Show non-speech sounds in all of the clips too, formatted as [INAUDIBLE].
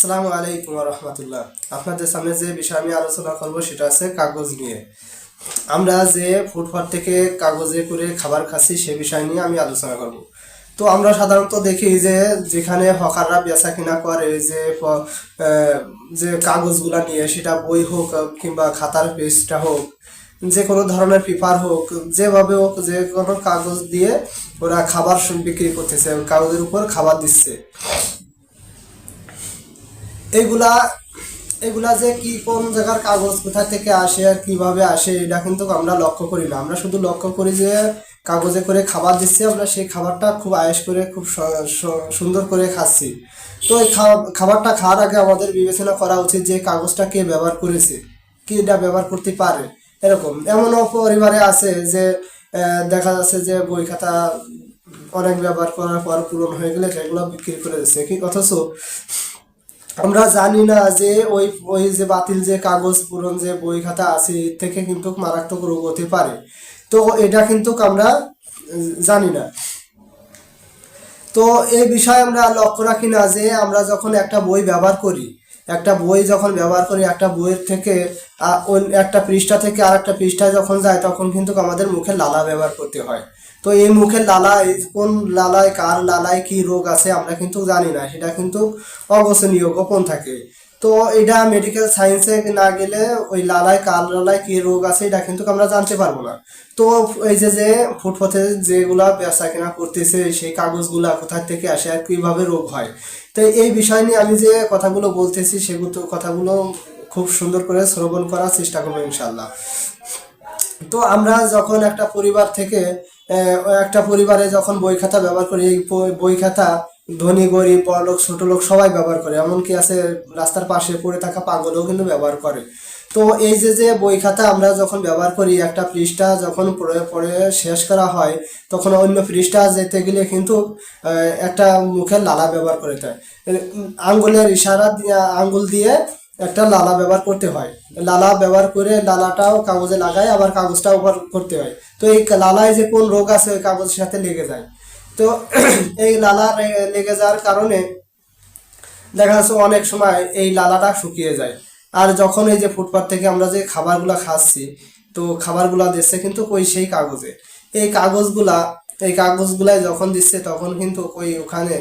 আসসালামু আলাইকুম রহমতুল্লাহ। আপনাদের সামনে যে বিষয় আমি আলোচনা করব সেটা আছে কাগজ নিয়ে। আমরা যে ফুটপাথ থেকে কাগজে করে খাবার খাচ্ছি সে বিষয় নিয়ে আমি আলোচনা করব। তো আমরা সাধারণত দেখি যে যেখানে হকাররা বেচা কিনা করে যে যে কাগজগুলা নিয়ে, সেটা বই হোক কিংবা খাতার পেজটা হোক যে কোনো ধরনের পেপার হোক, যেভাবে হোক যে কোনো কাগজ দিয়ে ওরা খাবার বিক্রি করতেছে, কাগজের উপর খাবার দিচ্ছে। এগুলা এগুলা যে কি কোন জায়গার কাগজ, কোথা থেকে আসে আর কীভাবে আসে, এটা কিন্তু আমরা লক্ষ্য করি না। আমরা শুধু লক্ষ্য করি যে কাগজে করে খাবার দিচ্ছি, আমরা সেই খাবারটা খুব আয়েস করে, খুব সুন্দর করে খাচ্ছি। তো এই খাবারটা খাওয়ার আগে আমাদের বিবেচনা করা উচিত যে কাগজটা কে ব্যবহার করেছে, কি এটা ব্যবহার করতে পারে। এরকম, এমনও পরিবারে আছে যে দেখা যাচ্ছে যে বই খাতা অনেক ব্যবহার করার পর পূরণ হয়ে গেলে সেগুলো বিক্রি করে দিচ্ছে। কি, অথচ আমরা জানি না যে ওই ওই যে বাতিল যে কাগজ পূরণ যে বই খাতা আছে, এর থেকে কিন্তু মারাত্মক রোগ হতে পারে। তো এটা কিন্তু আমরা জানি না। তো এই বিষয়ে আমরা লক্ষ্য রাখি না যে আমরা যখন একটা বই ব্যবহার করি, একটা বই যখন ব্যবহার করি, একটা বইয়ের থেকে একটা পৃষ্ঠা থেকে আর একটা পৃষ্ঠায় যখন যায়, তখন কিন্তু আমাদের মুখে লালা ব্যবহার করতে হয়। তো এই মুখের লালায়, কোন লালায়, কার লালায় কি রোগ আছে আমরা কিন্তু জানি না। সেটা কিন্তু অগোচনীয় গোপন থাকে। তো এটা মেডিকেল সায়েন্সে না গেলে ওই লালায়, কার লালায় কি রোগ আছে এটা কিন্তু আমরা জানতে পারব না। তো এই যে যে ফুটপথে যেগুলা বেচা কেনা করতেছে, সেই কাগজগুলা কোথা থেকে আসে আর কীভাবে রোগ হয়? তো এই বিষয় নিয়ে আমি যে কথাগুলো বলতেছি, সেগুলো, কথাগুলো খুব সুন্দর করে শ্রবণ করার চেষ্টা করব ইনশাল্লাহ তো আমরা যখন একটা পরিবার থেকে একটা পরিবারে যখন বই খাতা ব্যবহার করি, এই বই- খাতা, ধনী, গরিব বড়লোক ছোট লোক সবাই ব্যবহার করে। এমনকি আছে রাস্তার পাশে পড়ে থাকা পাগলও কিন্তু ব্যবহার করে। তো এই যে যে বই খাতা আমরা যখন ব্যবহার করি, একটা পৃষ্ঠা যখন পড়ে পড়ে শেষ করা হয়, তখন অন্য পৃষ্ঠা যেতে গেলে কিন্তু একটা মুখের লালা ব্যবহার করে দেয়। আঙ্গুলের ইশারা দিয়ে আঙ্গুল দিয়ে একটা লালা ব্যবহার করতে হয়। লালা ব্যবহার করে লালাটাও কাগজে লাগায়, আবার কাগজটাও করতে হয়। তো এই লালায় যে কোন রোগ আছে, ওই কাগজের সাথে লেগে যায়। তো [CLEARS THROAT] এই লালা লেগে যাওয়ার কারণে দেখা যাচ্ছে অনেক সময় এই লালাটা শুকিয়ে যায়। আর যখন এই যে ফুটপাথ থেকে আমরা যে খাবারগুলা খাচ্ছি, তো খাবারগুলো দিচ্ছে কিন্তু ওই সেই কাগজে। এই কাগজগুলা, এই কাগজগুলাই যখন দিচ্ছে, তখন কিন্তু ওই ওখানে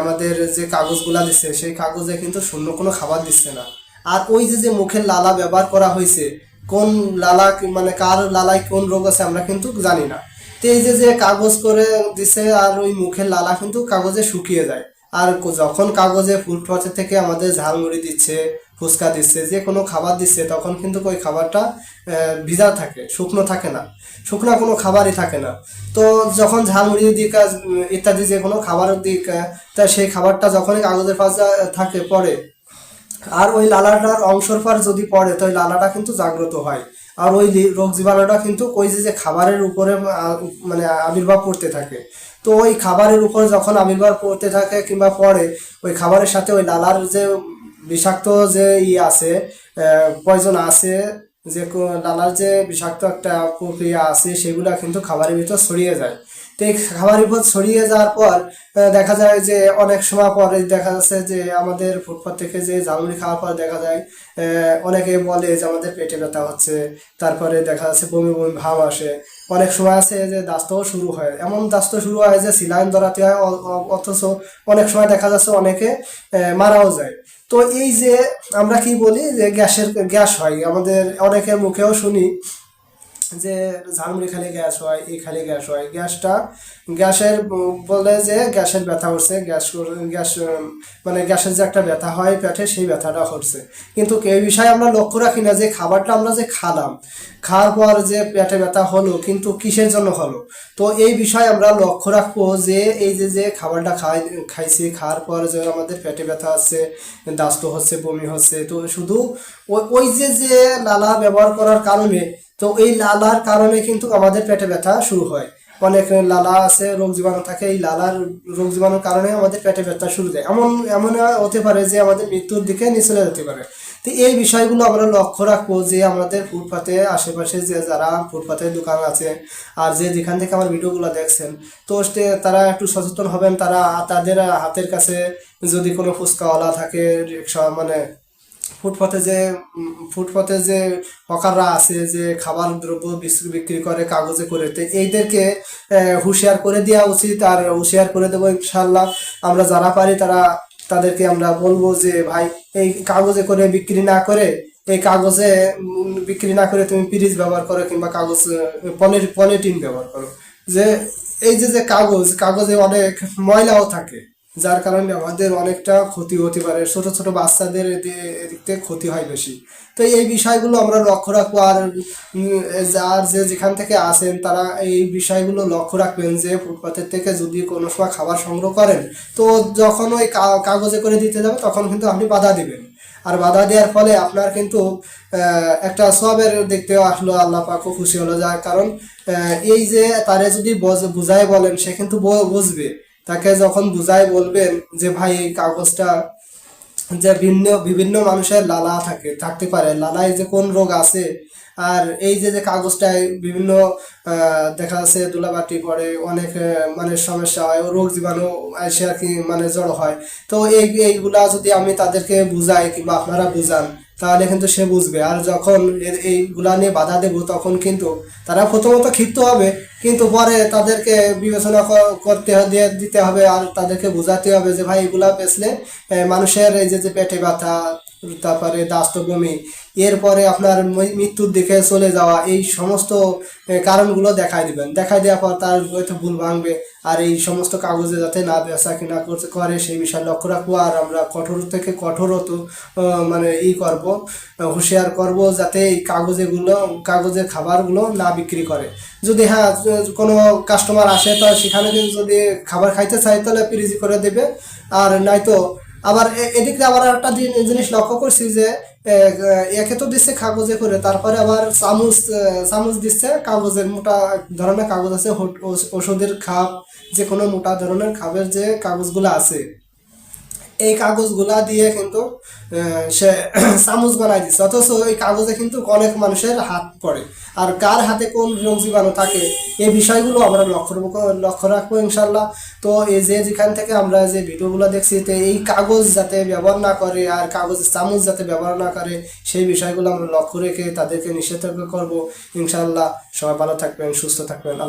আমাদের যে কাগজগুলা দিচ্ছে, সেই কাগজে কিন্তু শূন্য কোনো খাবার দিচ্ছে না। আর ওই যে যে মুখের লালা ব্যবহার করা হয়েছে, কোন লালা মানে কার লালায় কোন রোগ আছে আমরা কিন্তু জানি না। তো এই যে যে কাগজ করে দিছে আর ওই মুখের লালা কিন্তু কাগজে শুকিয়ে যায়। আর যখন কাগজে ফুল ফুটপাথের থেকে আমাদের ঝালমুড়ি দিচ্ছে, ফুচকা দিচ্ছে, যে কোনো খাবার দিচ্ছে, তখন কিন্তু ওই খাবারটা ভিজা থাকে, শুকনো থাকে না। শুকনো কোনো খাবারই থাকে না। তো যখন ঝালমুড়ি দিক ইত্যাদি যে কোনো খাবারের দিক তা সেই খাবারটা যখনই কাগজের পাশে থাকে পরে আর ওই লালাটার অংশর পর যদি পড়ে তো ওই লালাটা কিন্তু জাগ্রত হয়। আর ওই রোগ জীবাণুটা কিন্তু ওই যে যে খাবারের উপরে মানে আবির্ভাব পড়তে থাকে। তো ওই খাবারের উপর যখন আবির্ভাব পড়তে থাকে কিংবা পড়ে, ওই খাবারের সাথে ওই লালার যে বিষাক্ত যে ই আছে পয়জন আছে, যে লালার যে বিষাক্ত একটা প্রক্রিয়া আছে, সেগুলা কিন্তু খাবারের ভিতর ছড়িয়ে যায়। এই খাবারের উপর ছড়িয়ে যাওয়ার পর দেখা যায় যে অনেক সময় পরে দেখা যাচ্ছে যে আমাদের ফুটপাথ থেকে যে ঝালমুড়ি খাওয়ার পর দেখা যায় অনেকে বলে যে আমাদের পেটে ব্যথা হচ্ছে, তারপরে দেখা যাচ্ছে বমি বমি ভাব আসে। অনেক সময় আছে যে দাস্তও শুরু হয়। এমন দাস্ত শুরু হয় যে সিলাইন ধরাতে হয় অথচ অনেক সময় দেখা যাচ্ছে অনেকে মারাও যায়। তো এই যে আমরা কি বলি যে গ্যাসের, গ্যাস হয়। আমাদের অনেকের মুখেও শুনি যে ঝালমুড়ি খালে গ্যাস হয়, এই খালে গ্যাস হয়, গ্যাসটা, গ্যাসের, বলে যে গ্যাসের ব্যথা হচ্ছে, গ্যাস গ্যাস মানে গ্যাসের যে একটা ব্যথা হয় পেটে, সেই ব্যথাটা হচ্ছে। কিন্তু এই বিষয়ে আমরা লক্ষ্য রাখি না যে খাবারটা আমরা যে খালাম, খাওয়ার পর যে পেটে ব্যথা হলো, কিন্তু কিসের জন্য হলো? তো এই বিষয়ে আমরা লক্ষ্য রাখব যে এই যে যে খাবারটা খাই, খাইছি, খাওয়ার পর যে আমাদের পেটে ব্যথা হচ্ছে, দাস্ত হচ্ছে, বমি হচ্ছে, তো শুধু ওই ওই যে যে লালা ব্যবহার করার কারণে তো এই লালার কারণে কিন্তু আমাদের পেটে ব্যথা শুরু হয়। অনেক লালা আছে, রোগ জীবাণু থাকে, এই লালার রোগ জীবাণুর কারণে আমাদের পেটে ব্যথা শুরু হয় এমন এমন হতে পারে যে আমাদের মৃত্যুর দিকে নিয়ে চলে যেতে পারে। তো এই বিষয়গুলো আমরা লক্ষ্য রাখব যে আমাদের ফুটপাতে আশেপাশে যে যারা ফুটপাতের দোকান আছে আর যে যেখান থেকে আমার ভিডিওগুলো দেখছেন, তো তারা একটু সচেতন হবেন। তারা তাদের হাতের কাছে যদি কোনো ফুচকাওয়ালা থাকে, রিক্সা মানে ফুটপাতে যে উম, ফুটপাতে যে হকাররা আছে যে খাবার দ্রব্য বিক্রি করে কাগজে করে তো এইদেরকে হুঁশিয়ার করে দেওয়া উচিত আর হুঁশিয়ার করে দেবো ইনশাল্লাহ আমরা যারা পারি তারা তাদেরকে আমরা বলব যে ভাই এই কাগজে করে বিক্রি না করে এই কাগজে বিক্রি না করে তুমি পিরিচ ব্যবহার করো কিংবা কাগজ পলিটিন ব্যবহার করো। যে এই যে যে কাগজ কাগজে অনেক ময়লাও থাকে। যার কারণে আমাদের অনেকটা ক্ষতি হতে পারে। ছোট ছোট বাচ্চাদের এদি- এদিক থেকে ক্ষতি হয় বেশি। তো এই বিষয়গুলো আমরা লক্ষ্য রাখব আর যার যে যেখান থেকে আসেন তারা এই বিষয়গুলো লক্ষ্য রাখবেন যে ফুটপাতের থেকে যদি কোনো সময় খাবার সংগ্রহ করেন, তো যখন ওই কাগজে করে দিতে যাবে তখন কিন্তু আপনি বাধা দিবেন। আর বাধা দেওয়ার ফলে আপনার কিন্তু একটা সবের দেখতে আসলো, আল্লাহ পাকও খুশি হলো। যার কারণ এই যে তারে যদি বোঝ- বুঝায় বলেন, সে কিন্তু বুঝবে। তাকে যখন বুঝায় বলবেন যে ভাই, এই কাগজটা যে ভিন্ন, বিভিন্ন মানুষের লালা থাকে, থাকতে পারে। লালায় যে কোন রোগ আছে, আর এই যে যে কাগজটায় বিভিন্ন দেখা যাচ্ছে ধুলাবাটি পড়ে, অনেক মানে সমস্যা হয় রোগ জীবাণু এসে আর কি মানে জড়ো হয়। তো এই, এইগুলা যদি আমি তাদেরকে বুঝাই কিংবা আপনারা বুঝান তাহলে কিন্তু সে বুঝবে। আর যখন এর- এইগুলা নিয়ে বাধা দেব, তখন কিন্তু তারা প্রথমত ক্ষিপ্ত হবে, কিন্তু পরে তাদেরকে বিবেচনা করতে দিয়ে দিতে হবে আর তাদেরকে বোঝাতে হবে যে, ভাই, এগুলা বেচলে মানুষের এই যে যে পেটে ব্যথা, তারপরে দাস্ত বমি এরপরে আপনার মৃত্যুর দিকে চলে যাওয়া, এই সমস্ত কারণগুলো দেখাই দিবেন। দেখাই দেওয়ার পর তার হয়তো ভুল ভাঙবে। আর এই সমস্ত কাগজে যাতে না বেচা কিনা করতে করে, সেই বিষয়ে লক্ষ্য রাখব। আর আমরা কঠোর থেকে কঠোরত মানে ই করব, হুঁশিয়ার করব যাতে এই কাগজেগুলো, কাগজের খাবারগুলো না বিক্রি করে। যদি হ্যাঁ কোনো কাস্টমার আসে, তো সেখানে যদি খাবার খাইতে চায়, তাহলে পিরিজি করে দেবে। আর নয়তো আবার এদিকে আবার একটা জিন- জিনিস লক্ষ্য করছি যে একে তো দিচ্ছে কাগজে করে, তারপরে আবার চামচ চামচ দিচ্ছে কাগজের মোটা ধরনের কাগজ আছে ওষুধের খাপ যে কোনো মোটা ধরনের খাবের যে কাগজগুলো আছে। এই কাগজগুলা দিয়ে কিন্তু সে [CLEARS THROAT] চামচ বানাই দিচ্ছে অথচ এই কাগজে কিন্তু অনেক মানুষের হাত পড়ে। আর কার হাতে কোন রোগ জীবাণু থাকে এই বিষয়গুলো আমরা লক্ষ্য লক্ষ্য রাখব ইনশাল্লাহ তো এই যে যেখান থেকে আমরা যে ভিডিওগুলো দেখছি, তো এই কাগজ যাতে ব্যবহার না করে আর কাগজের চামচ যাতে ব্যবহার না করে, সেই বিষয়গুলো আমরা লক্ষ্য রেখে তাদেরকে নিষেধাজ্ঞা করব। ইনশাল্লাহ সবাই ভালো থাকবেন, সুস্থ থাকবেন। আল্লাহ